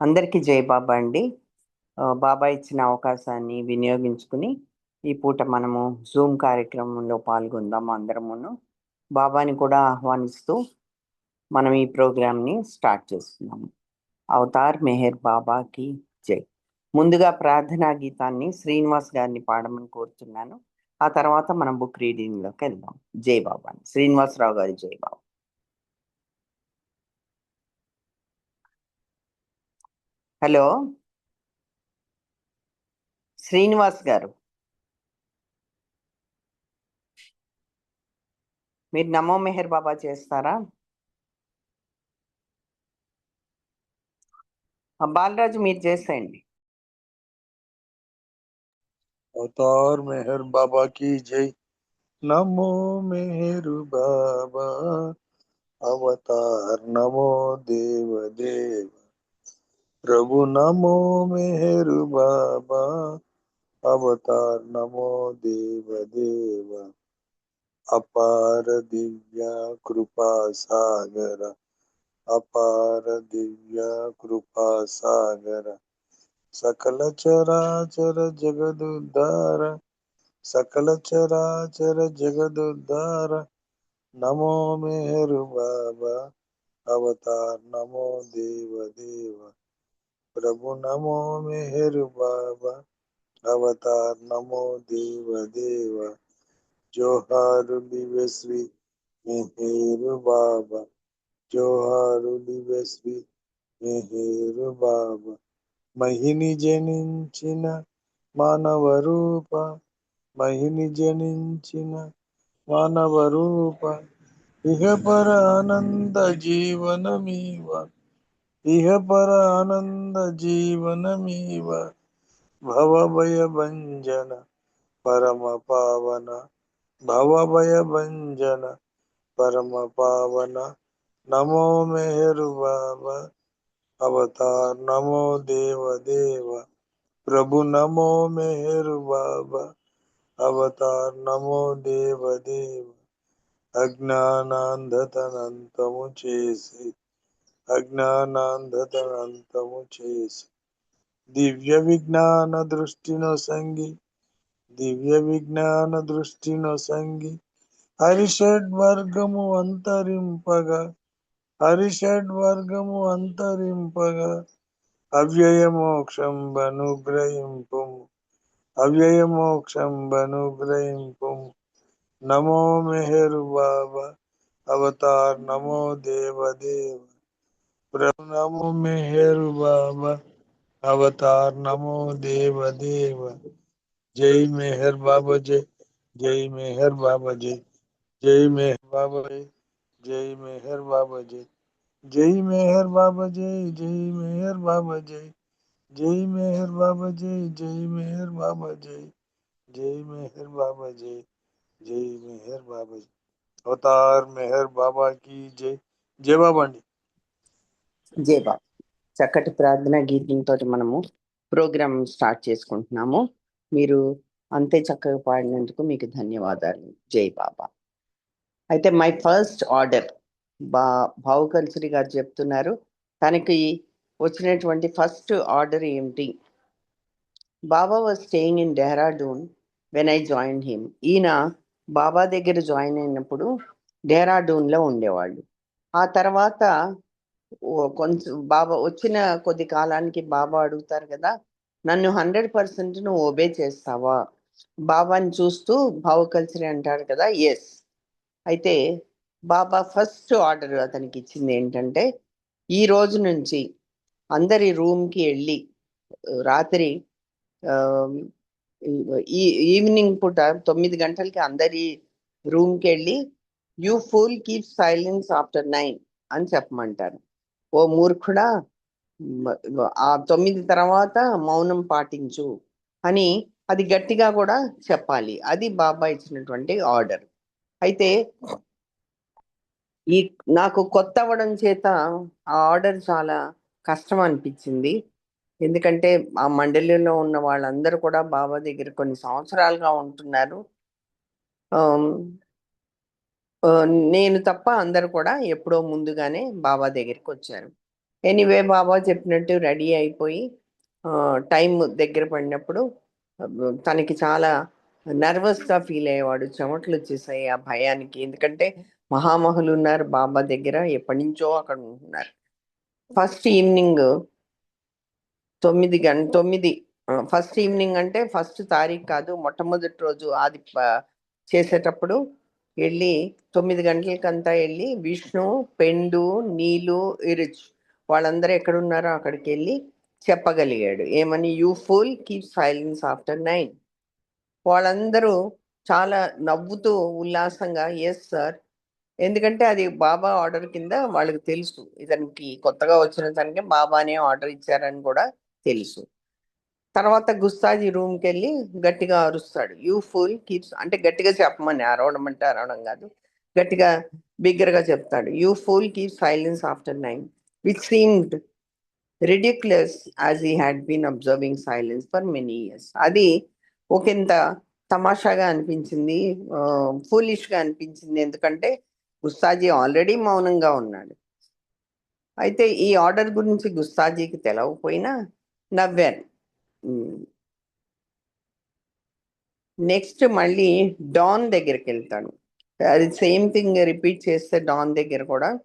అందరికీ జై బాబా అండి. బాబా ఇచ్చిన అవకాశాన్ని వినియోగించుకుని ఈ పూట మనము జూమ్ కార్యక్రమంలో పాల్గొందాం అందరమును. బాబాని కూడా ఆహ్వానిస్తూ మనం ఈ ప్రోగ్రామ్ని స్టార్ట్ చేస్తున్నాము. అవతార్ మెహర్ బాబాకి జై. ముందుగా ప్రార్థనా గీతాన్ని శ్రీనివాస్ గారిని పాడమని కోరుతున్నాను ఆ తర్వాత మనం బుక్ రీడింగ్లోకి వెళ్దాం. జై బాబా శ్రీనివాసరావు గారి జై బాబా. హలో? శ్రీనివాస్ గారు. మీరు నమో మెహర్ బాబా చేస్తారా? బాలరాజు మీరు చేసేయండి. అవతార్ మెహర్ బాబా కి జై. నమో మెహరు బాబా. అవతార్ నమో దేవ దేవ प्रभु नमो मेहर बाबा, अवतार नमो देव देव अपार दिव्या कृपा सागर, अपार दिव्या कृपा सागर। सकल चराचर जगदुद्धार सकल चराचर जगदुद्धार नमो मेहर बाबा, अवतार नमो देव देव प्रभु नमो मेहर बाबा अवतार नमो देव देव जोहार दिवश्री मेहर बाबा जोहार दिवश्री मेहर बाबा మహిని జనించిన మానవ రూప మహిని జనించిన మానవ రూప ఇహ పర ఆనంద జీవనమీవ इह पर आनंद जीवनमीव भवभय भंजन परम पावन भवभय भंजन परम पावन नमो मेहरु बाबा अवतार नमो देव देव प्रभु नमो मेहरु बाबा अवतार नमो देव देव अज्ञानांधतनंतमुचेसी చేసి అజ్ఞానాంధతనంతము చేసి. దివ్య విజ్ఞాన దృష్టినో సంగి దివ్య విజ్ఞాన దృష్టినో సంగి. హరిషడ్ వర్గము అంతరింపగా హరిషడ్ వర్గము అంతరింపగా అవ్యయమోక్షం బనుగ్రహింపు అవ్యయ బనుగ్రహింపు నమో మెహరు బాబా అవతార్ నమో దేవ దేవ ప్రభు నమో మెహరు బాబా అవతార్ నమో దేవ దేవ జై మెహర్ బాబా జై జై మెహర్ బాబా జై జై మెహర్ బాబా జై జై మెహర్ బాబా జై జై మెహర్ బాబా జై జై మెహర్ బాబా జై జై మెహర్ బాబా జై జై మెహర్ బాబా జై జై మెహర్ బాబా జై జై మెహర్ బాబా జై అవతార్ మెహర్ బాబా కి జై జై బాబా జేబా. జై బాబా చక్కటి ప్రార్థన గీతంతో మనము ప్రోగ్రామ్ స్టార్ట్ చేసుకుంటున్నాము. మీరు అంతే చక్కగా పాడినందుకు మీకు ధన్యవాదాలు. జై బాబా. అయితే మై ఫస్ట్ ఆర్డర్ బా భావుకల్సరి గారు చెప్తున్నారు. తనకి వచ్చినటువంటి ఫస్ట్ ఆర్డర్ ఏమిటి? Baba was staying in Dehradun when I join him. ఈయన బాబా దగ్గర జాయిన్ అయినప్పుడు డెహ్రాడూన్లో ఉండేవాళ్ళు. ఆ తర్వాత కొంచెం బాబా వచ్చిన కొద్ది కాలానికి బాబా అడుగుతారు కదా నన్ను హండ్రెడ్ పర్సెంట్ నువ్వు ఒబే చేస్తావా? బాబాని చూస్తూ భావకల్చరీ అంటారు కదా ఎస్ అయితే బాబా ఫస్ట్ ఆర్డర్ అతనికి ఇచ్చింది ఏంటంటే ఈ రోజు నుంచి అందరి రూమ్కి వెళ్ళి రాత్రి ఈ ఈవినింగ్ పూట తొమ్మిది గంటలకి అందరి రూమ్కి వెళ్ళి you fool keep silence after nine అని చెప్పమంటారు. ఓ మూర్ఖుడా ఆ తొమ్మిది తర్వాత మౌనం పాటించు అని అది గట్టిగా కూడా చెప్పాలి. అది బాబా ఇచ్చినటువంటి ఆర్డర్. అయితే ఈ నాకు కొత్త అవ్వడం చేత ఆ ఆర్డర్ చాలా కష్టం అనిపించింది. ఎందుకంటే ఆ మండలిలో ఉన్న వాళ్ళందరూ కూడా బాబా దగ్గర కొన్ని సంవత్సరాలుగా ఉంటున్నారు. నేను తప్ప అందరు కూడా ఎప్పుడో ముందుగానే బాబా దగ్గరికి వచ్చారు ఎనీవే బాబా చెప్పినట్టు రెడీ అయిపోయి టైం దగ్గర పడినప్పుడు తనకి చాలా నర్వస్గా ఫీల్ అయ్యేవాడు చెమటలు వచ్చేసాయి ఆ భయానికి. ఎందుకంటే మహామహులు ఉన్నారు బాబా దగ్గర ఎప్పటి నుంచో అక్కడ ఉంటున్నారు. ఫస్ట్ ఈవినింగ్ తొమ్మిది గంట తొమ్మిది ఫస్ట్ ఈవినింగ్ అంటే ఫస్ట్ తారీఖు కాదు మొట్టమొదటి రోజు ఆది చేసేటప్పుడు వెళ్ళి తొమ్మిది గంటలకంతా వెళ్ళి విష్ణు పెండు నీలు ఇరుచ్ వాళ్ళందరూ ఎక్కడున్నారో అక్కడికి వెళ్ళి చెప్పగలిగాడు. ఏమని? You fool keep silence after nine. వాళ్ళందరూ చాలా నవ్వుతూ ఉల్లాసంగా ఎస్ సార్. ఎందుకంటే అది బాబా ఆర్డర్ కింద వాళ్ళకి తెలుసు. ఇతనికి కొత్తగా వచ్చిన తనకి బాబానే ఆర్డర్ ఇచ్చారని కూడా తెలుసు. తర్వాత గుస్తాజీ రూమ్కి వెళ్ళి గట్టిగా అరుస్తాడు. యూ ఫుల్ కీప్స్ అంటే గట్టిగా చెప్పమని అరవడం అంటే అరవడం కాదు. గట్టిగా బిగ్గరగా చెప్తాడు. You fool keep silence after nine. Which seemed ridiculous as he had been observing silence for many years అది ఒకంత తమాషాగా అనిపించింది ఫూలిష్గా అనిపించింది. ఎందుకంటే గుస్తాజీ ఆల్రెడీ మౌనంగా ఉన్నాడు. అయితే ఈ ఆర్డర్ గురించి గుస్తాజీకి తెలవకపోయినా నవ్వాను. నెక్స్ట్ మళ్ళీ డాన్ దగ్గరికి వెళ్తాడు అది సేమ్ థింగ్ రిపీట్ చేస్తే డాన్ దగ్గర కూడా.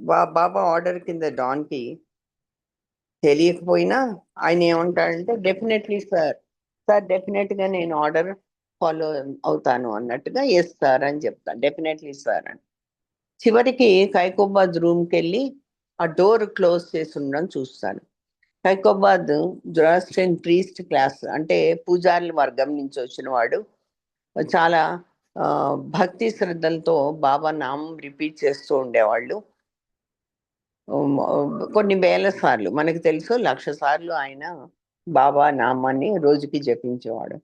బా- బాబా ఆర్డర్ కింద డాన్కి తెలియకపోయినా ఆయన ఏమంటాడంటే డెఫినెట్లీ సార్ సార్ డెఫినెట్గా నేను ఆర్డర్ ఫాలో అవుతాను అన్నట్టుగా ఎస్ సార్ అని చెప్తాను డెఫినెట్లీ సార్ అని. చివరికి కైకోబాద్ రూమ్కి వెళ్ళి ఆ డోర్ క్లోజ్ చేసి ఉండడం చూస్తాను. హైకోబాద్ జొరాస్ట్రియన్ ప్రీస్ట్ క్లాస్ అంటే పూజారుల వర్గం నుంచి వచ్చిన వాడు. చాలా ఆ, భక్తి శ్రద్ధలతో బాబా నామం రిపీట్ చేస్తూ ఉండేవాళ్ళు. కొన్ని వేల సార్లు మనకు తెలుసు లక్ష సార్లు ఆయన బాబా నామాన్ని రోజుకి జపించేవాడు.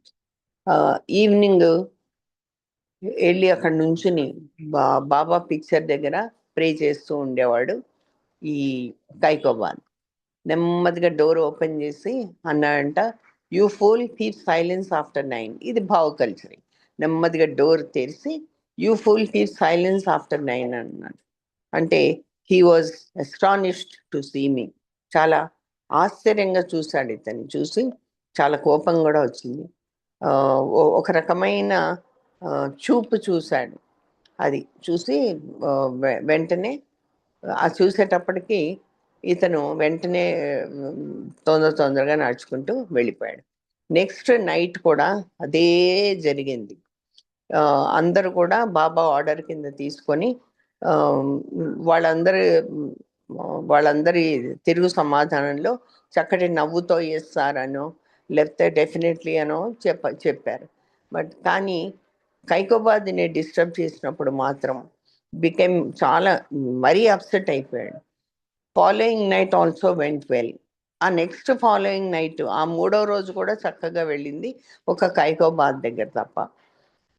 ఆ, ఈవినింగ్ వెళ్ళి అక్కడ నుంచుని బా బాబా పిక్చర్ దగ్గర ప్రే చేస్తూ ఉండేవాడు ఈ కైకోబాద్ నెమ్మదిగా డోర్ ఓపెన్ చేసి అన్నాడంట you fool keep silence after nine ఇది భావ కల్చర్ నెమ్మదిగా డోర్ తెరిచి you fool keep silence after nine అన్నాడు. అంటే he was astonished to see me చాలా ఆశ్చర్యంగా చూశాడు ఇతన్ని. చూసి చాలా కోపం కూడా వచ్చింది. ఒక రకమైన చూపు చూశాడు. అది చూసి వె- వెంటనే ఆ చూసేటప్పటికి ఇతను వెంటనే తొందర తొందరగా నడుచుకుంటూ వెళ్ళిపోయాడు. నెక్స్ట్ నైట్ కూడా అదే జరిగింది. అందరూ కూడా బాబా ఆర్డర్ కింద తీసుకొని వాళ్ళందరి వాళ్ళందరి తిరుగు సమాధానంలో చక్కటి నవ్వుతో చేస్తారనో లేకపోతే డెఫినెట్లీ అనో చెప్ప చెప్పారు. బట్ కానీ కైకోబాద్ని డిస్టర్బ్ చేసినప్పుడు మాత్రం బికెమ్ చాలా మరీ అప్సెట్ అయిపోయాడు. Following night also went well ఆ నెక్స్ట్ ఫాలోయింగ్ నైట్ ఆ మూడో రోజు కూడా చక్కగా వెళ్ళింది ఒక కైకోబాద్ దగ్గర తప్ప.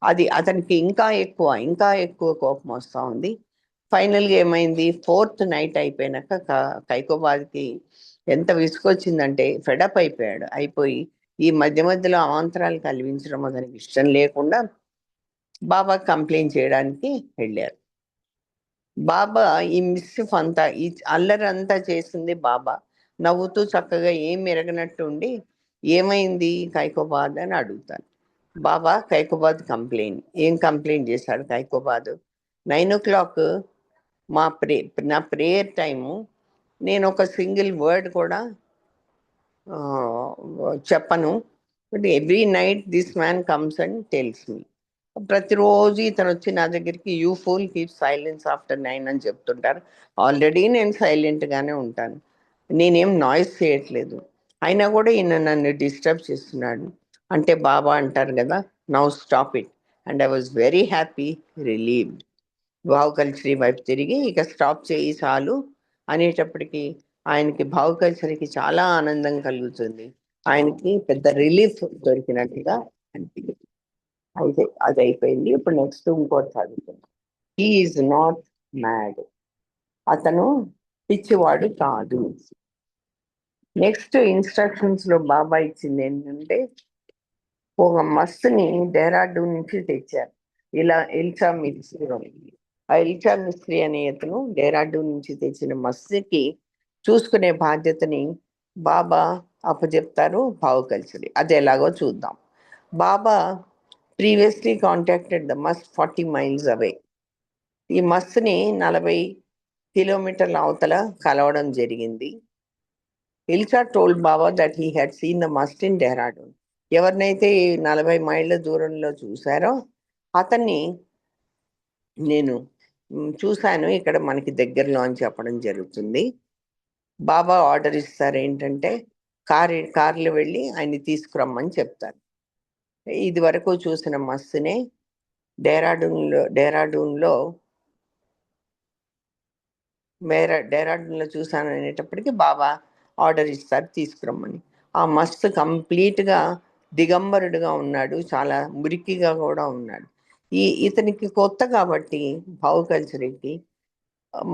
అది అతనికి ఇంకా ఎక్కువ ఇంకా ఎక్కువ కోపం వస్తూ ఉంది. ఫైనల్గా ఏమైంది? ఫోర్త్ నైట్ అయిపోయినాక క- కైకోబాద్కి ఎంత విసుకొచ్చిందంటే ఫెడప్ అయిపోయాడు. అయిపోయి ఈ మధ్య మధ్యలో అవాంతరాలు కలిగించడం అతనికి ఇష్టం లేకుండా బాబా కంప్లైంట్ చేయడానికి వెళ్ళారు. బాబా ఈ మిస్సిఫ్ అంతా ఈ అల్లరి అంతా చేసింది బాబా. నవ్వుతూ చక్కగా ఏం ఎరగనట్టు ఉండి ఏమైంది కైకోబాద్ అని అడుగుతాను బాబా కైకోబాద్ కంప్లైంట్. ఏం కంప్లైంట్ చేశాడు కైకోబాద్? నైన్ ఓ క్లాక్ మా ప్రే నా ప్రేయర్ టైము. నేను ఒక సింగిల్ వర్డ్ కూడా చెప్పను. But every night this man comes and tells me. ప్రతిరోజు ఇతను వచ్చి నా దగ్గరికి you fool keep silence after nine అని చెప్తుంటారు. ఆల్రెడీ నేను సైలెంట్గానే ఉంటాను. నేనేం నాయిస్ చేయట్లేదు. అయినా కూడా ఈయన నన్ను డిస్టర్బ్ చేస్తున్నాడు. అంటే బాబా అంటారు కదా now stop it. And I was very happy relieved. Bhau Kalchuri వైపు తిరిగి ఇక స్టాప్ చేయి చాలు అనేటప్పటికీ ఆయనకి భావకల్చరీకి చాలా ఆనందం కలుగుతుంది. ఆయనకి పెద్ద రిలీఫ్ దొరికినట్టుగా అనిపించింది అయితే అది అయిపోయింది ఇప్పుడు నెక్స్ట్ ఇంకోటి చదువుతుంది ఈజ్ నాట్ మ్యాడ్ అతను పిచ్చివాడు కాదు. నెక్స్ట్ ఇన్స్ట్రక్షన్స్లో బాబా ఇచ్చింది ఏంటంటే ఒక మస్తుని డెహ్రాడూన్ నుంచి తెచ్చారు. ఇలా ఇల్చా మిస్త్రీ ఆ ఇల్చా మిస్త్రీ అనే అతను డెహ్రాడూన్ నుంచి తెచ్చిన మస్తుకి చూసుకునే బాధ్యతని బాబా అప్పచెప్తారు భావకల్చరి అది ఎలాగో చూద్దాం. Baba previously contacted the mast forty miles away ఈ మస్ని నలభై కిలోమీటర్ల అవతల కలవడం జరిగింది. ఇల్చా told Baba that he had seen the mast in Dehradun ఎవరినైతే నలభై మైళ్ళ దూరంలో చూశారో అతన్ని నేను చూశాను. ఇక్కడ మనకి దగ్గరలో అని చెప్పడం జరుగుతుంది. బాబా ఆర్డర్ ఇస్తారు ఏంటంటే కార్ కార్లు వెళ్ళి ఆయన్ని తీసుకురమ్మని చెప్తారు. ఇది వరకు చూసిన మస్తునే డేరాడూన్లో డేరాడూన్లో మేర డెహ్రాడూన్లో చూశాను అనేటప్పటికీ బాబా ఆర్డర్ ఇస్తారు తీసుకురమ్మని. ఆ మస్తు కంప్లీట్గా దిగంబరుడుగా ఉన్నాడు చాలా మురికిగా కూడా ఉన్నాడు. ఈ ఇతనికి కొత్త కాబట్టి భావ కల్చర్కి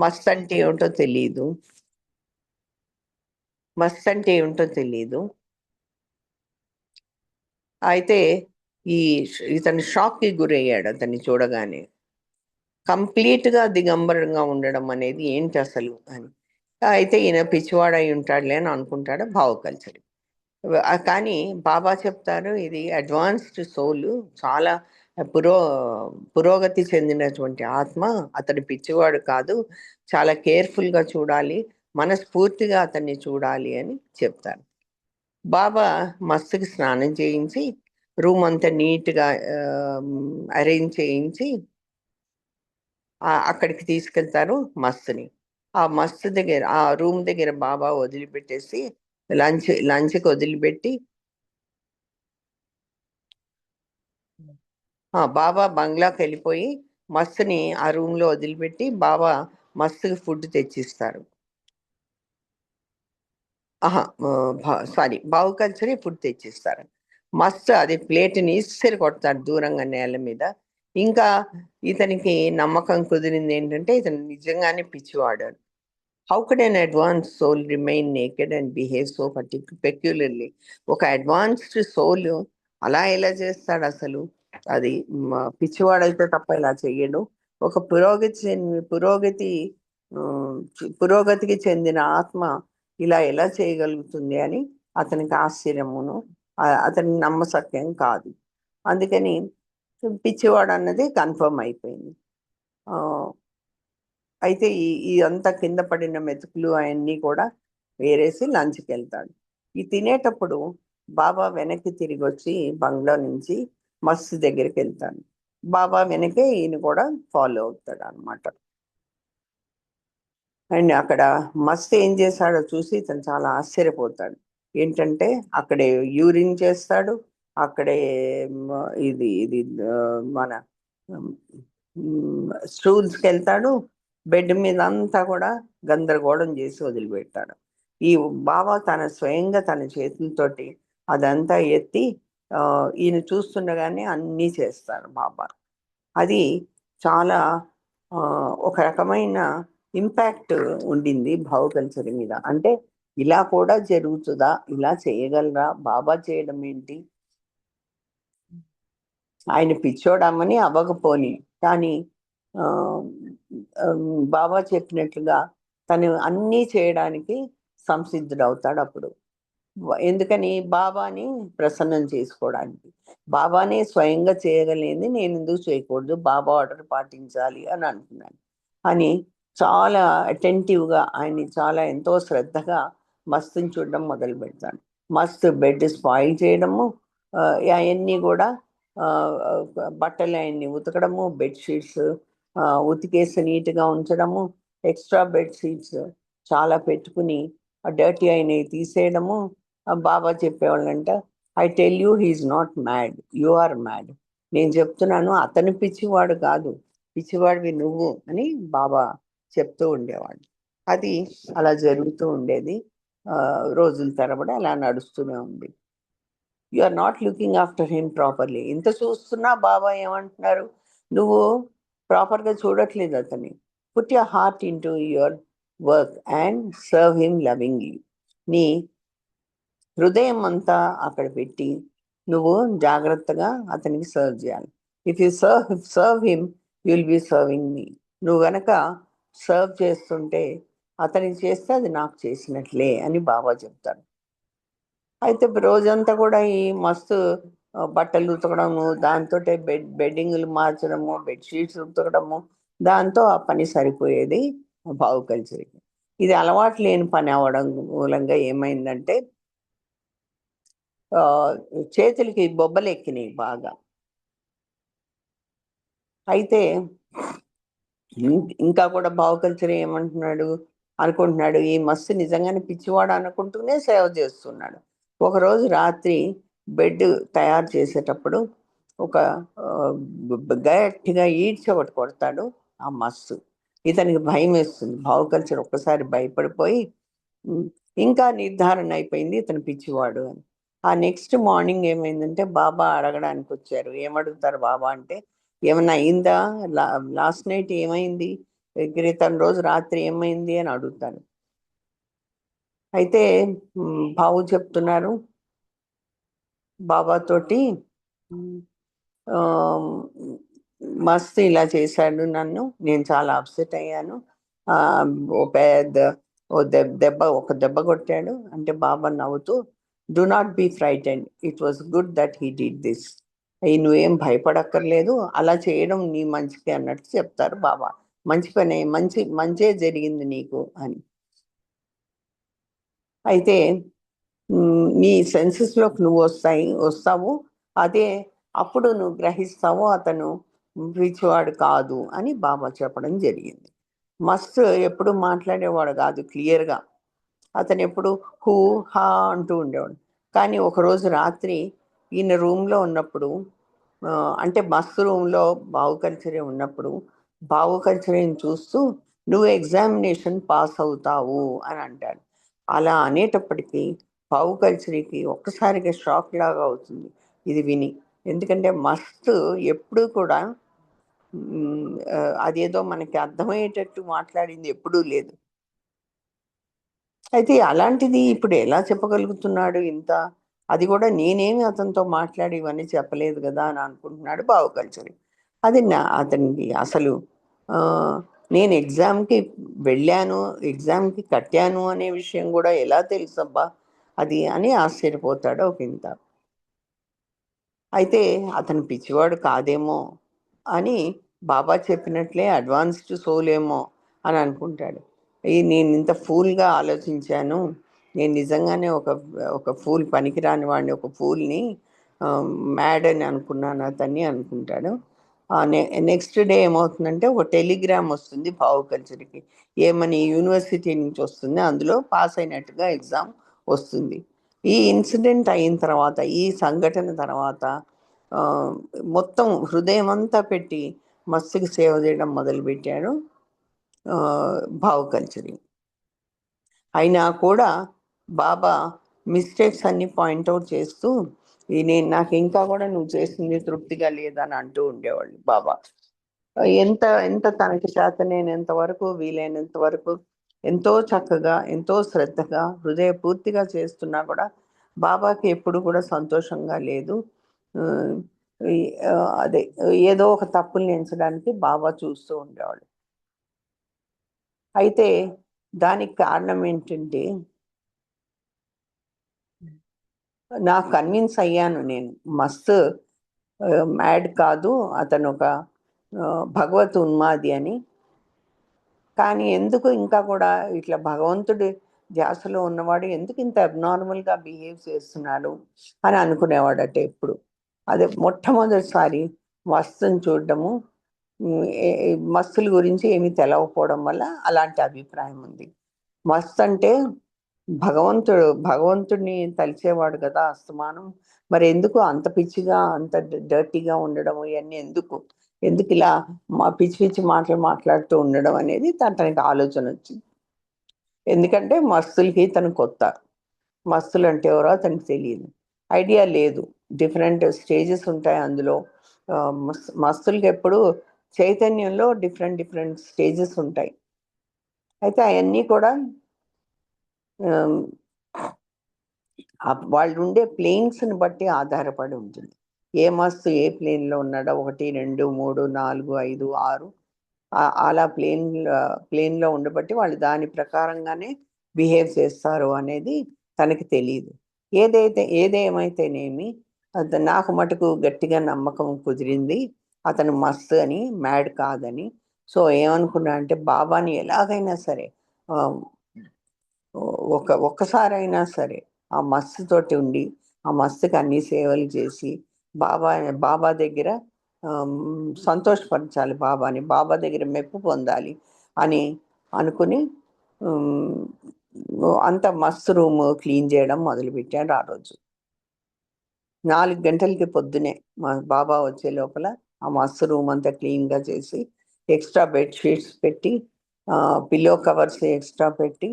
మస్త్ అంటే ఏమిటో తెలియదు మస్త్ అంటే ఏమిటో తెలియదు అయితే ఈ ఇతను షాక్కి గురయ్యాడు అతన్ని చూడగానే. కంప్లీట్గా దిగంబరంగా ఉండడం అనేది ఏంటి అసలు అని. అయితే ఈయన పిచ్చివాడై ఉంటాడులే అని అనుకుంటాడు భావ కల్చర్. కానీ బాబా చెప్తారు ఇది అడ్వాన్స్డ్ సోల్ చాలా పురో పురోగతి చెందినటువంటి ఆత్మ అతడు పిచ్చివాడు కాదు చాలా కేర్ఫుల్గా చూడాలి మనస్ఫూర్తిగా అతన్ని చూడాలి అని చెప్తారు. బాబా మస్తుకి స్నానం చేయించి రూమ్ అంతా నీట్గా అరేంజ్ చేయించి అక్కడికి తీసుకెళ్తారు మస్తుని. ఆ మస్తు దగ్గర ఆ రూమ్ దగ్గర బాబా వదిలిపెట్టేసి లంచ్ లంచ్కి వదిలిపెట్టి బాబా బంగ్లాకి వెళ్ళిపోయి మస్తుని ఆ రూమ్లో వదిలిపెట్టి బాబా మస్తుకి ఫుడ్ తెచ్చిస్తారు. సారీ బావు కల్చరీ ఫుడ్ తెచ్చిస్తారు. మస్తు అది ప్లేట్ని ఇస్సరి కొడతాడు దూరంగా నేల మీద. ఇంకా ఇతనికి నమ్మకం కుదిరింది ఏంటంటే ఇతను నిజంగానే పిచ్చివాడు. How could an advanced soul remain naked and behave so పర్టిక్ peculiarly ఒక అడ్వాన్స్డ్ సోల్ అలా ఎలా చేస్తాడు అసలు? అది పిచ్చివాడైతే తప్ప ఇలా చెయ్యడు? ఒక పురోగతి చెంది పురోగతి పురోగతికి చెందిన ఆత్మ ఇలా ఎలా చేయగలుగుతుంది అని అతనికి ఆశ్చర్యమును అతని నమ్మసక్యం కాదు. అందుకని పిచ్చివాడు అన్నది కన్ఫర్మ్ అయిపోయింది. అయితే ఈ ఈ అంతా కింద పడిన మెతుకులు అవన్నీ కూడా వేరేసి లంచ్కి వెళ్తాడు ఈ తినేటప్పుడు బాబా వెనక్కి తిరిగి వచ్చి బంగ్లా నుంచి మస్తు దగ్గరికి వెళ్తాడు. బాబా వెనకే ఈయన కూడా ఫాలో అవుతాడు అనమాట అండ్ అక్కడ మస్తు ఏం చేశాడో చూసి ఇతను చాలా ఆశ్చర్యపోతాడు. ఏంటంటే అక్కడే యూరిన్ చేస్తాడు. అక్కడే ఇది ఇది మన స్టూల్స్కి వెళ్తాడు. బెడ్ మీద అంతా కూడా గందరగోళం చేసి వదిలిపెట్టాడు ఈ బాబా తన స్వయంగా తన చేతులతోటి అదంతా ఎత్తి ఈయన చూస్తుండగానే అన్నీ చేస్తారు బాబా. అది చాలా ఒక రకమైన ఇంపాక్ట్ ఉండింది భావ కల్చర్ మీద. అంటే ఇలా కూడా జరుగుతుందా? ఇలా చేయగలరా? బాబా చేయడం ఏంటి? ఆయన పిచ్చోడమ్మని అవ్వకపోని. కానీ బాబా చెప్పినట్లుగా తను అన్నీ చేయడానికి సంసిద్ధుడవుతాడు అప్పుడు. ఎందుకని? బాబాని ప్రసన్నం చేసుకోవడానికి. బాబానే స్వయంగా చేయగలిగింది నేను ఎందుకు చేయకూడదు? బాబా ఆర్డర్ పాటించాలి అని అంటున్నాను అని చాలా అటెంటివ్గా ఆయన్ని చాలా ఎంతో శ్రద్ధగా మస్తుని చూడడం మొదలు పెడతాడు. మస్తు బెడ్ స్పాయిల్ చేయడము అవన్నీ కూడా బట్టలు ఆయన్ని ఉతకడము బెడ్షీట్స్ ఉతికేసి నీట్గా ఉంచడము ఎక్స్ట్రా బెడ్షీట్స్ చాలా పెట్టుకుని డర్టీ అయినవి తీసేయడము. Baba చెప్పేవాళ్ళంట I tell you he is not mad you are mad నేను చెప్తున్నాను అతను పిచ్చివాడు కాదు పిచ్చివాడివి నువ్వు అని బాబా చెప్తూ ఉండేవాడు అది అలా జరుగుతూ ఉండేది. రోజుల తరబడి అలా నడుస్తూనే ఉంది. You are not looking after him properly ఇంత చూస్తున్నా బాబా ఏమంటున్నారు? నువ్వు ప్రాపర్గా చూడట్లేదు అతన్ని. Put your heart into your work and serve him lovingly నీ హృదయం అంతా అక్కడ పెట్టి నువ్వు జాగ్రత్తగా అతనికి సర్వ్ చేయాలి. If you serve serve him will be serving me నువ్వు గనక సర్వ్ చేస్తుంటే అతనికి చేస్తే అది నాకు చేసినట్లే అని బాబా చెప్తాడు. అయితే రోజంతా కూడా ఈ మస్తు బట్టలు ఉతకడము దాంతో బెడ్ బెడ్డింగ్లు మార్చడము బెడ్షీట్స్ ఉతకడము దాంతో ఆ పని సరిపోయేది బావు కల్చర్కి. ఇది అలవాటు లేని పని అవ్వడం మూలంగా ఏమైందంటే చేతులకి బొబ్బలు ఎక్కినాయి బాగా. అయితే ఇంకా కూడా బావు కల్చర్ ఏమంటున్నాడు? అనుకుంటున్నాడు ఈ మస్తు నిజంగానే పిచ్చివాడు అనుకుంటూనే సేవ చేస్తున్నాడు. ఒకరోజు రాత్రి బెడ్ తయారు చేసేటప్పుడు ఒక గట్టిగా ఈడ్చి ఒకటి కొడతాడు ఆ మస్తు. ఇతనికి భయం వేస్తుంది. బావు కల్చర్ ఒక్కసారి భయపడిపోయి ఇంకా నిర్ధారణ అయిపోయింది ఇతను పిచ్చివాడు అని. ఆ నెక్స్ట్ మార్నింగ్ ఏమైందంటే బాబా అడగడానికి వచ్చారు ఏమడుగుతారు బాబా అంటే ఏమన్నా అయిందా? లాస్ట్ నైట్ ఏమైంది? క్రితం రోజు రాత్రి ఏమైంది అని అడుగుతాను. అయితే బాబు చెప్తున్నారు. బాబా తోటి మస్తు ఇలా చేశాడు నన్ను. నేను చాలా అప్సెట్ అయ్యాను. ఓ పెద్ద ఓ దెబ్బ దెబ్బ ఒక దెబ్బ కొట్టాడు. అంటే బాబా నవ్వుతూ do not be frightened it was good that he did this అయ్యి నువ్వేం భయపడక్కర్లేదు. అలా చేయడం నీ మంచికి అన్నట్టు చెప్తారు బాబా. మంచి పనే మంచి మంచే జరిగింది నీకు అని. అయితే నీ సెన్సెస్లోకి నువ్వు వస్తాయి వస్తావు. అదే అప్పుడు నువ్వు గ్రహిస్తావు అతను పిచ్చివాడు కాదు అని బాబా చెప్పడం జరిగింది. మస్తు ఎప్పుడు మాట్లాడేవాడు కాదు క్లియర్గా. అతను ఎప్పుడు హూ హా అంటూ ఉండేవాడు. కానీ ఒకరోజు రాత్రి ఈయన రూమ్లో ఉన్నప్పుడు అంటే మస్తు రూమ్లో బావు కల్చరే ఉన్నప్పుడు బావు కల్చరేని చూస్తూ నువ్వు ఎగ్జామినేషన్ పాస్ అవుతావు అని అంటాడు. అలా అనేటప్పటికీ బావు కల్చరీకి ఒక్కసారిగా షాక్ లాగా అవుతుంది ఇది విని. ఎందుకంటే మస్తు ఎప్పుడూ కూడా అదేదో మనకి అర్థమయ్యేటట్టు మాట్లాడింది ఎప్పుడూ లేదు. అయితే అలాంటిది ఇప్పుడు ఎలా చెప్పగలుగుతున్నాడు ఇంత అది కూడా నేనేమి అతనితో మాట్లాడి ఇవన్నీ చెప్పలేదు కదా అని అనుకుంటున్నాడు బావకల్చరి అది నా అతనికి అసలు నేను ఎగ్జామ్కి వెళ్ళాను ఎగ్జామ్కి కట్టాను అనే విషయం కూడా ఎలా తెలుసబ్బా? అది అని ఆశ్చర్యపోతాడు ఒక ఇంత అయితే అతను పిచ్చివాడు కాదేమో అని బాబా చెప్పినట్లే అడ్వాన్స్డ్ సోల్ ఏమో అని అనుకుంటాడు. ఈ నేను ఇంత ఫూల్గా ఆలోచించాను నేను నిజంగానే ఒక ఒక ఫూల్ పనికిరాని వాడిని ఒక ఫూల్ని మ్యాడ్ అని అనుకున్నాను అతన్ని అనుకుంటాడు నెక్స్ట్ డే ఏమవుతుందంటే ఒక టెలిగ్రామ్ వస్తుంది భావ కల్చర్కి. ఏమని యూనివర్సిటీ నుంచి వస్తుంది అందులో పాస్ అయినట్టుగా ఎగ్జామ్ వస్తుంది. ఈ ఇన్సిడెంట్ అయిన తర్వాత ఈ సంఘటన తర్వాత మొత్తం హృదయం అంతా పెట్టి మస్తుకి సేవ చేయడం మొదలుపెట్టాడు ఆ, భావ అయినా కూడా బాబా మిస్టేక్స్ అన్ని పాయింట్అవుట్ చేస్తూ నేను నాకు ఇంకా కూడా నువ్వు చేసింది తృప్తిగా లేదని అంటూ ఉండేవాళ్ళు బాబా. ఎంత ఎంత తనకి చేతనైనంత వరకు వీలైనంత వరకు ఎంతో చక్కగా ఎంతో శ్రద్ధగా హృదయపూర్తిగా చేస్తున్నా కూడా బాబాకి ఎప్పుడు కూడా సంతోషంగా లేదు. అదే ఏదో ఒక తప్పుల్ని ఎంచడానికి బాబా చూస్తూ ఉండేవాళ్ళు. అయితే దానికి కారణం ఏంటంటే నాకు కన్విన్స్ అయ్యాను నేను. మస్తు మ్యాడ్ కాదు. అతను ఒక భగవత్ ఉన్మాది అని. కానీ ఎందుకు ఇంకా కూడా ఇట్లా భగవంతుడి ధ్యాసలో ఉన్నవాడు ఎందుకు ఇంత అబ్నార్మల్గా బిహేవ్ చేస్తున్నాడు అని అనుకునేవాడట ఎప్పుడు. అదే మొట్టమొదటిసారి మస్తుని చూడడము. మస్తుల గురించి ఏమీ తెలవకపోవడం వల్ల అలాంటి అభిప్రాయం ఉంది. మస్తు అంటే భగవంతుడు భగవంతుడిని తలిచేవాడు కదా అస్తమానం. మరి ఎందుకు అంత పిచ్చిగా అంత డర్టీగా ఉండడం ఇవన్నీ ఎందుకు? ఎందుకు ఇలా మా పిచ్చి పిచ్చి మాటలు మాట్లాడుతూ ఉండడం అనేది తన తనకి ఆలోచన వచ్చింది. ఎందుకంటే మస్తులకి తను కొత్త. మస్తులు అంటే ఎవరో తనకి తెలియదు. ఐడియా లేదు. డిఫరెంట్ స్టేజెస్ ఉంటాయి అందులో. మస్తులకి ఎప్పుడు చైతన్యంలో డిఫరెంట్ డిఫరెంట్ స్టేజెస్ ఉంటాయి. అయితే అవన్నీ కూడా వాళ్ళు ఉండే ప్లేన్స్ని బట్టి ఆధారపడి ఉంటుంది. ఏ మస్తు ఏ ప్లేన్లో ఉన్నాడో ఒకటి రెండు మూడు నాలుగు ఐదు ఆరు అలా ప్లేన్ ప్లేన్లో ఉండబట్టి వాళ్ళు దాని ప్రకారంగానే బిహేవ్ చేస్తారు అనేది తనకి తెలియదు ఏదైతే ఏదేమైతేనేమి నాకు మటుకు గట్టిగా నమ్మకం కుదిరింది అతను మస్తు అని మ్యాడ్ కాదని. సో ఏమనుకున్నా అంటే బాబాని ఎలాగైనా సరే ఒక ఒక్కసారైనా సరే ఆ మస్తు తోటి ఉండి ఆ మస్తుకి అన్ని సేవలు చేసి బాబా బాబా దగ్గర సంతోషపరచాలి బాబాని బాబా దగ్గర మెప్పు పొందాలి అని అనుకుని అంత మస్తు రూమ్ క్లీన్ చేయడం మొదలుపెట్టాడు ఆ రోజు. నాలుగు గంటలకి పొద్దునే మా బాబా వచ్చే లోపల ఆ మస్తు రూమ్ అంతా క్లీన్గా చేసి ఎక్స్ట్రా బెడ్షీట్స్ పెట్టి పిల్లో కవర్స్ ఎక్స్ట్రా పెట్టి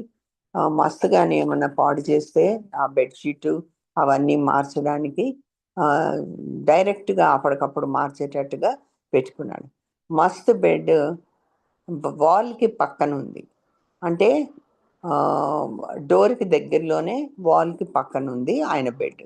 మస్తుగానే ఏమన్నా పాడు చేస్తే ఆ బెడ్షీట్ అవన్నీ మార్చడానికి డైరెక్ట్గా అప్పటికప్పుడు మార్చేటట్టుగా పెట్టుకున్నాడు. మస్తు బెడ్ వాల్కి పక్కన ఉంది అంటే డోర్కి దగ్గరలోనే వాల్కి పక్కన ఉంది ఆయన bed.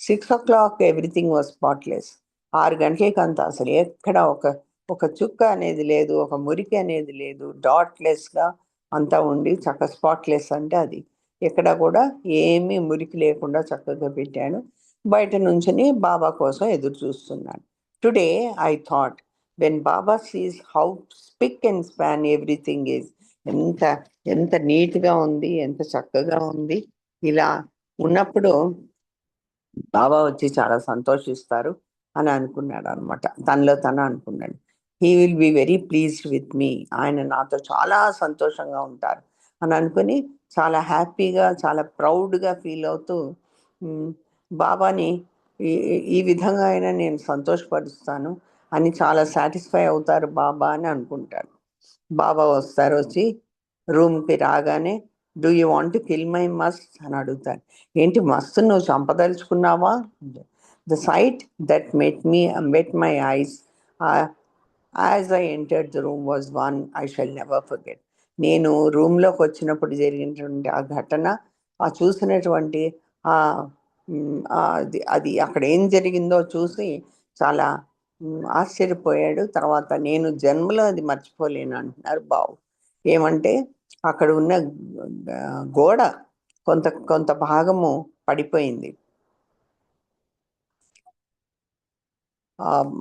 Six o'clock everything was spotless. ఆరు గంటలకి అంత అసలు ఎక్కడ ఒక ఒక చుక్క అనేది లేదు ఒక మురికి అనేది లేదు డాట్లెస్గా అంతా ఉండి చక్క స్పాట్లెస్ అంటే అది. ఎక్కడ కూడా ఏమీ మురికి లేకుండా చక్కగా పెట్టాను. బయట నుంచుని బాబా కోసం ఎదురు చూస్తున్నాను. Today I thought when Baba sees how spick and span everything is ఎంత ఎంత నీట్గా ఉంది ఎంత చక్కగా ఉంది ఇలా ఉన్నప్పుడు బాబా వచ్చి చాలా సంతోషిస్తారు అని అనుకున్నాడు అనమాట తనలో తను అనుకున్నాడు. He will be very pleased with me ఆయన నాతో చాలా సంతోషంగా ఉంటారు. అని అనుకుని చాలా హ్యాపీగా చాలా ప్రౌడ్గా ఫీల్ అవుతూ బాబాని ఈ ఈ విధంగా అయినా నేను సంతోషపరుస్తాను అని చాలా సాటిస్ఫై అవుతారు బాబా అని అనుకుంటాడు బాబా వస్తారు వచ్చి రూమ్కి రాగానే do you want kill my must అని అడుగుతారు. ఏంటి మస్తు నువ్వు చంపదలుచుకున్నావా? The sight that met me met my eyes as I entered the room was one I shall never forget నేను రూమ్లోకి వచ్చినప్పుడు జరిగినటువంటి ఆ ఘటన ఆ చూసినటువంటి ఆ అది అది అక్కడ ఏం జరిగిందో చూసి చాలా ఆశ్చర్యపోయాడు. తర్వాత నేను జన్మలో అది మర్చిపోలేను అంటున్నారు బావు ఏమంటే అక్కడ ఉన్న గోడ కొంత కొంత భాగము పడిపోయింది.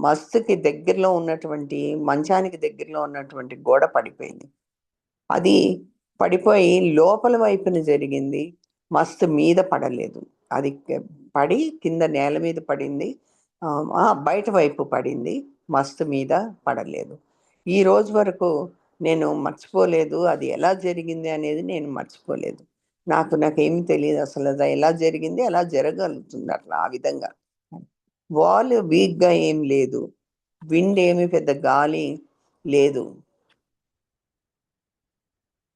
మస్తుకి దగ్గరలో ఉన్నటువంటి మంచానికి దగ్గరలో ఉన్నటువంటి గోడ పడిపోయింది. అది పడిపోయి లోపల వైపున జరిగింది. మస్తు మీద పడలేదు. అది పడి కింద నేల మీద పడింది. బయట వైపు పడింది. మస్తు మీద పడలేదు. ఈ రోజు వరకు నేను మర్చిపోలేదు. అది ఎలా జరిగింది అనేది నేను మర్చిపోలేదు. నాకు నాకేమి తెలియదు అసలు అది ఎలా జరిగింది ఎలా జరగలుగుతుంది అట్లా ఆ విధంగా. వాల్ వీక్గా ఏం లేదు. విండ్ ఏమి పెద్ద గాలి లేదు.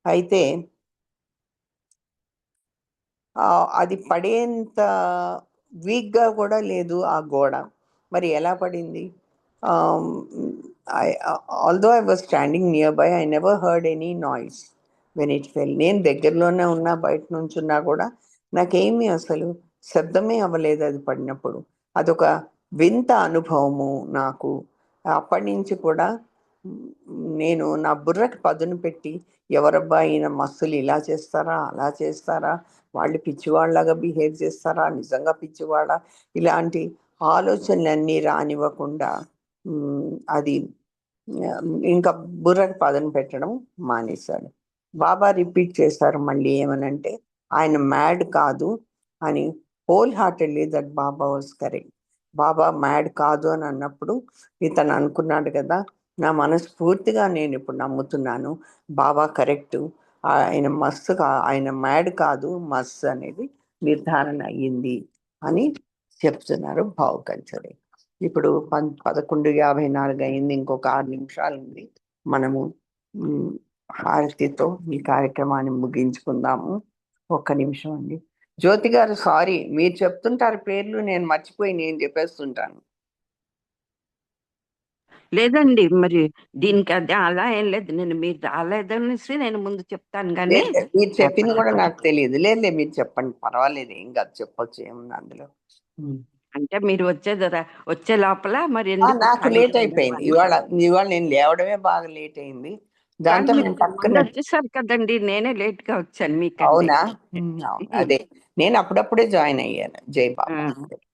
అయితే అది పడేంత వీక్గా కూడా లేదు ఆ గోడ. మరి ఎలా పడింది? Although I was standing near by I never heard any noise when it fell నేను దగ్గరలోనే ఉన్నా బయట నుంచి ఉన్నా కూడా నాకేమీ అసలు శబ్దమే అవ్వలేదు అది పడినప్పుడు. అదొక వింత అనుభవము నాకు. అప్పటి నుంచి కూడా నేను నా బుర్రకు పదును పెట్టి ఎవరబ్బా ఈయన మస్తులు ఇలా చేస్తారా అలా చేస్తారా వాళ్ళు పిచ్చివాళ్ళగా బిహేవ్ చేస్తారా నిజంగా పిచ్చివాడా ఇలాంటి ఆలోచనలన్నీ రానివ్వకుండా అది ఇంకా బుర్రకు పదను పెట్టడం మానేశాడు. బాబా రిపీట్ చేశారు మళ్ళీ ఏమనంటే ఆయన మ్యాడ్ కాదు అని wholeheartedly that Baba was correct Baba mad కాదు అని అన్నప్పుడు ఇతను అనుకున్నాడు కదా నా మనస్ఫూర్తిగా నేను ఇప్పుడు నమ్ముతున్నాను బాబా కరెక్ట్ ఆయన మస్తు కా ఆయన మ్యాడ్ కాదు మస్ అనేది నిర్ధారణ అయ్యింది అని చెప్తున్నారు భావ కల్చర్ ఇప్పుడు పం పదకొండు యాభై నాలుగు అయింది ఇంకొక ఆరు నిమిషాలు ఉంది. మనము హారతితో ఈ కార్యక్రమాన్ని ముగించుకుందాము. ఒక్క నిమిషం అండి. జ్యోతి గారు సారీ మీరు చెప్తుంటారు పేర్లు నేను మర్చిపోయి నేను చెప్పేస్తుంటాను. లేదండి మరి దీనికి అది అలా ఏం లేదు. నేను మీరు రాలేదనేసి నేను ముందు చెప్తాను కానీ మీరు చెప్పింది కూడా నాకు తెలియదు. లేదు మీరు చెప్పండి. పర్వాలేదు ఏం కాదు. చెప్పొచ్చు ఏముంది అందులో. అంటే మీరు వచ్చేది వచ్చే లోపల మరి నాకు లేట్ అయిపోయింది? ఇవాళ ఇవాళ నేను లేవడమే బాగా లేట్ అయింది. దాంతో వచ్చేసారు కదండి నేనే లేట్గా వచ్చాను మీకు అవునా? అదే. నేను అప్పుడప్పుడే జాయిన్ అయ్యాను జై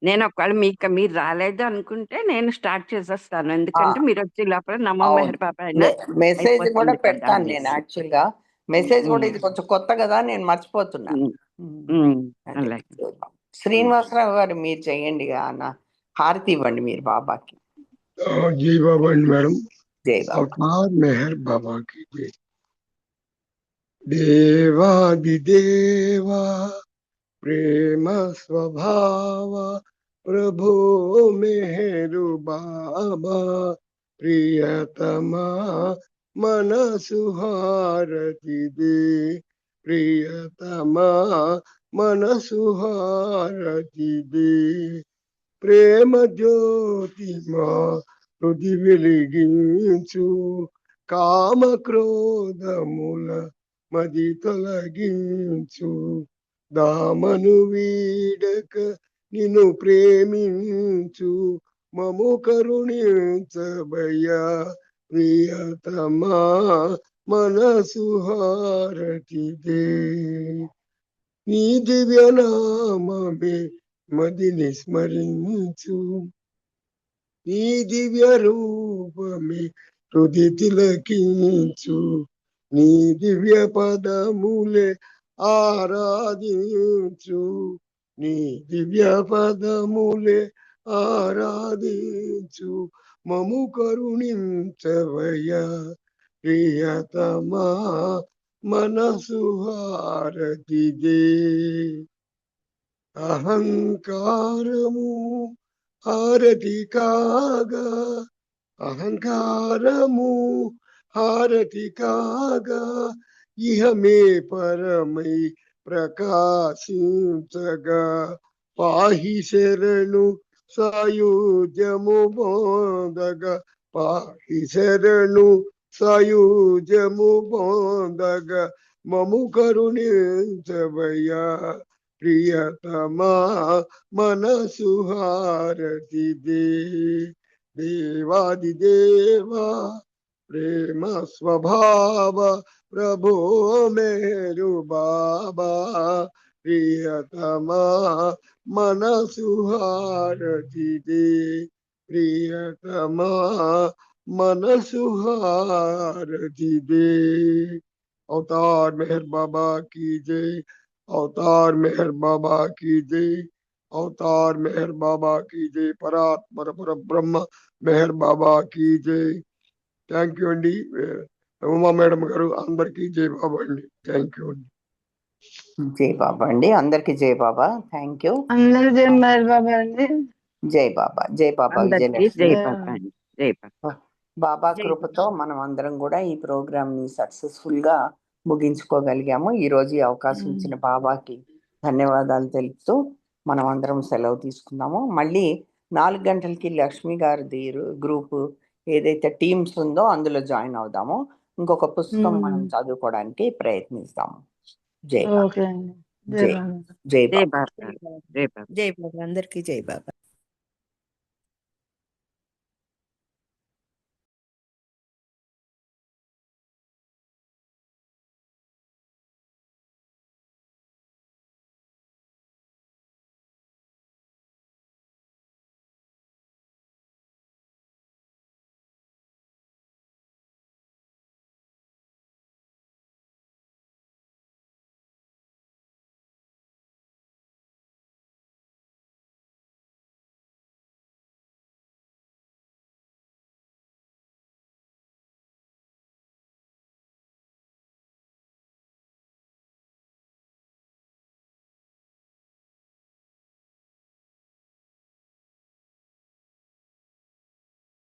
నేను ఒకవేళ మీకు మీరు రాలేదు అనుకుంటే నేను స్టార్ట్ చేసేస్తాను. ఎందుకంటే మీరు వచ్చే లోపల మెసేజ్ కూడా పెడతాను నేను యాక్చువల్గా మెసేజ్ కూడా ఇది కొంచెం కొత్త కదా నేను మర్చిపోతున్నాను. శ్రీనివాసరావు గారు మీరు చేయండి అన్న హారతి ఇవ్వండి మీరు బాబాకి. జై బాబా అండి మేడం. जय मेहर बाबा की देवा देवादिदेवा प्रेम स्वभाव, प्रभु मेहरु बाबा, प्रियतमा मन सुहार दे। प्रियतमा मन सुहार दे। प्रेम ज्योति माँ హృది వెలిగించు కామ క్రోధముల మది తొలగించు. దామను వీడక నిన్ను ప్రేమించు. మము కరుణించబయ్యా ప్రియతమా మనసు హారతిదే. నీ దివ్య నామమే మదిని స్మరించు. నీ దివ్య రూపమే హృది తిలకించు. నీ దివ్య పదములే ఆరాధించు. నీ దివ్య పదములే ఆరాధించు. మము కరుణించవయ్యా ప్రియతమా మనసు హారతిదే. అహంకారము హారతి కాగా అహంకారము హారతి కాగా ఇహమే పరమై ప్రకాశించగా. పాహి శరణు సాయుధ్యము బోధగా. పాహి శరణు సాయుధ్యము బోధగా. మము కరుణించవయ్యా. प्रियतमा मन सुहारति दे, देवादिदेवा प्रेम स्वभाव प्रभो मेरु बाबा, प्रियतमा मन सुहार दे, प्रियतमा मन सुहारति दे। अवतार मेहर बाबा की जय। अवतार मेहर बाबा की जय अवतार मेहर बाबा की जय परात्पर पर ब्रह्म मेहर बाबा की जय థ్యాంక్ యూ అండి ఉమా మేడం గారు అందరికీ జై బాబా అండి థ్యాంక్ యూ అండి జై బాబా అండి అందరికి జై బాబా థ్యాంక్ యూ అందరూ జై మహేష్ బాబా అండి జై బాబా జై బాబా అందరికీ విజయలక్ష్మి జై బాబా అండి జై బాబా బాబా జై కృపతో మనం అందరం కూడా ఈ ప్రోగ్రామ్ ని సక్సెస్ఫుల్ గా ముగించుకోగలిగాము. ఈ రోజు ఈ అవకాశం. ఇచ్చిన బాబాకి ధన్యవాదాలు తెలుపుతూ మనం అందరం సెలవు తీసుకున్నాము. మళ్ళీ నాలుగు గంటలకి లక్ష్మి గారిది గ్రూప్ ఏదైతే టీమ్స్ ఉందో అందులో జాయిన్ అవుదాము. ఇంకొక పుస్తకం. మనం చదువుకోవడానికి ప్రయత్నిస్తాము. జై జై జై బాబా జై బాబా అందరికీ జై బాబా